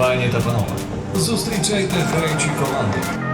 Пані та панове, зустрічайте граючі команди.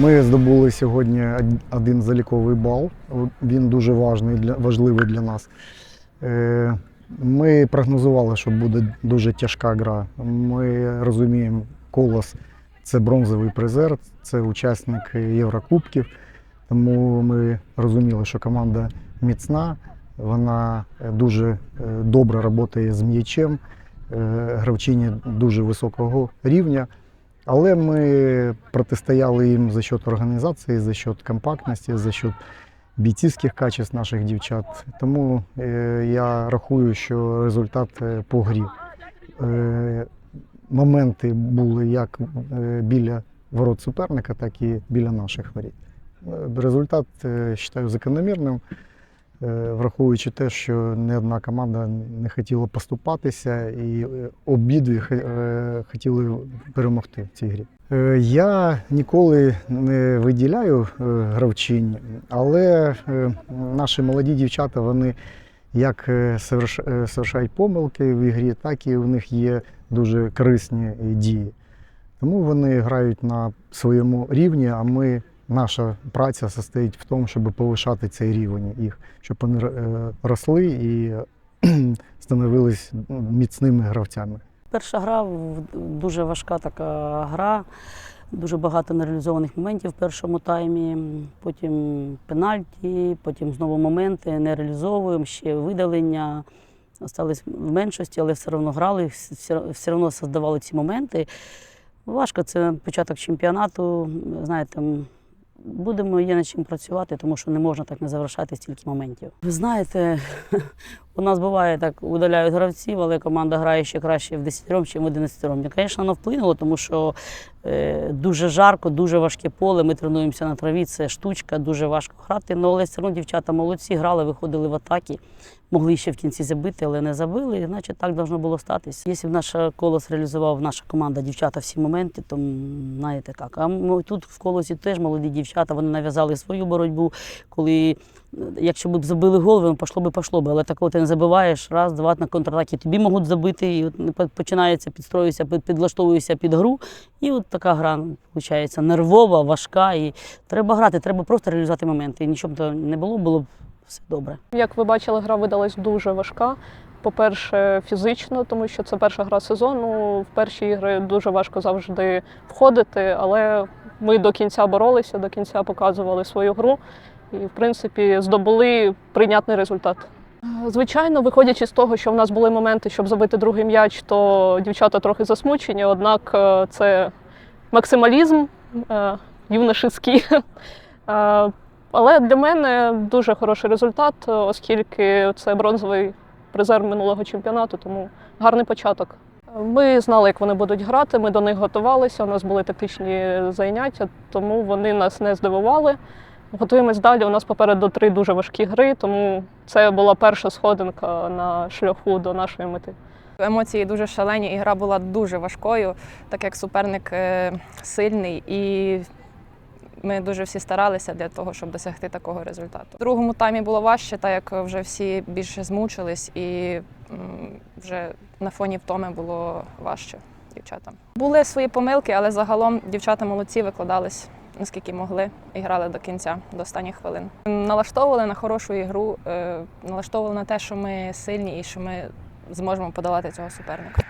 Ми здобули сьогодні один заліковий бал. Він дуже важливий для нас. Е, Ми прогнозували, що буде дуже тяжка гра. Ми розуміємо, колос це бронзовий призер, це учасник Єврокубків. Тому ми розуміли, що команда міцна, вона е, дуже е, добре працює з м'ячем, гравчині дуже високого рівня. Але ми протистояли їм за счет організації, за счет компактності, за счет бійцівських качеств наших дівчат. Тому е, я рахую, що результат е, по грі. Е, моменти були як біля ворот суперника, так і біля наших воріт. Результат вважаю закономірним, враховуючи те, що не одна команда не хотіла поступатися, і е, обидві е, хотіли перемогти в цій грі. Е, Я ніколи не виділяю е, гравчинь, але е, наші молоді дівчата вони як е, соверш- е, совершають помилки в ігрі, так і в них є дуже корисні дії. Тому вони грають на своєму рівні, а ми, наша праця состоїть в тому, щоб повишати цей рівень їх, щоб вони е, росли і становились міцними гравцями. Перша гра дуже важка така гра, дуже багато нереалізованих моментів в першому таймі. Потім пенальті, потім знову моменти не реалізовуємо, ще видалення. Остались в меншості, але все одно грали, все, все одно создавали ці моменти. Важко, це початок чемпіонату. Знаєте, будемо є над чим працювати, тому що не можна так не завершати стільки моментів. Ви знаєте, у нас буває так, удаляють гравців, але команда грає ще краще в 10 чим в 11 І, звісно, воно вплинуло, тому що Дуже жарко, дуже важке поле. Ми тренуємося на траві, це штучка, дуже важко грати. Ну, але все одно дівчата молодці, грали, виходили в атаки. Могли ще в кінці забити, але не забили. Значить, так должно було статись. Якщо б наша колос реалізував наша команда дівчата всі моменти, то знаєте як. А ми тут в колосі теж молоді дівчата, вони нав'язали свою боротьбу. Коли е, якщо б забили гол, воно пішло би, пішло би. Але такого ти не забиваєш, раз, два на контратакі тобі можуть забити, і от починається підстроюється, під- підлаштовуєшся під гру. І от така гра виходить нервова, важка. І треба грати, треба просто реалізувати моменти. І нічого б то не було, було б все добре. Як ви бачили, гра видалась дуже важка. По-перше, фізично, тому що це перша гра сезону. В перші ігри дуже важко завжди входити, але ми до кінця боролися, до кінця показували свою гру і, в принципі, здобули прийнятний результат. Звичайно, виходячи з того, що в нас були моменти, щоб забити другий м'яч, то дівчата трохи засмучені, однак е, це максималізм е, юношеський. Е, але для мене дуже хороший результат, оскільки це бронзовий призер минулого чемпіонату, тому гарний початок. Ми знали, як вони будуть грати, ми до них готувалися, у нас були тактичні заняття, тому вони нас не здивували. Готуємось далі. У нас попереду три дуже важкі гри, тому це була перша сходинка на шляху до нашої мети. Емоції дуже шалені, і гра була дуже важкою, так як суперник е, сильний, і ми дуже всі старалися для того, щоб досягти такого результату. В другому таймі було важче, так як вже всі більше змучились, і вже на фоні втоми було важче дівчатам. Були свої помилки, але загалом дівчата молодці викладались. Наскільки могли і грали до кінця, до останніх хвилин. Налаштовували на хорошу ігру, е, налаштовували на те, що ми сильні і що ми зможемо подолати цього суперника.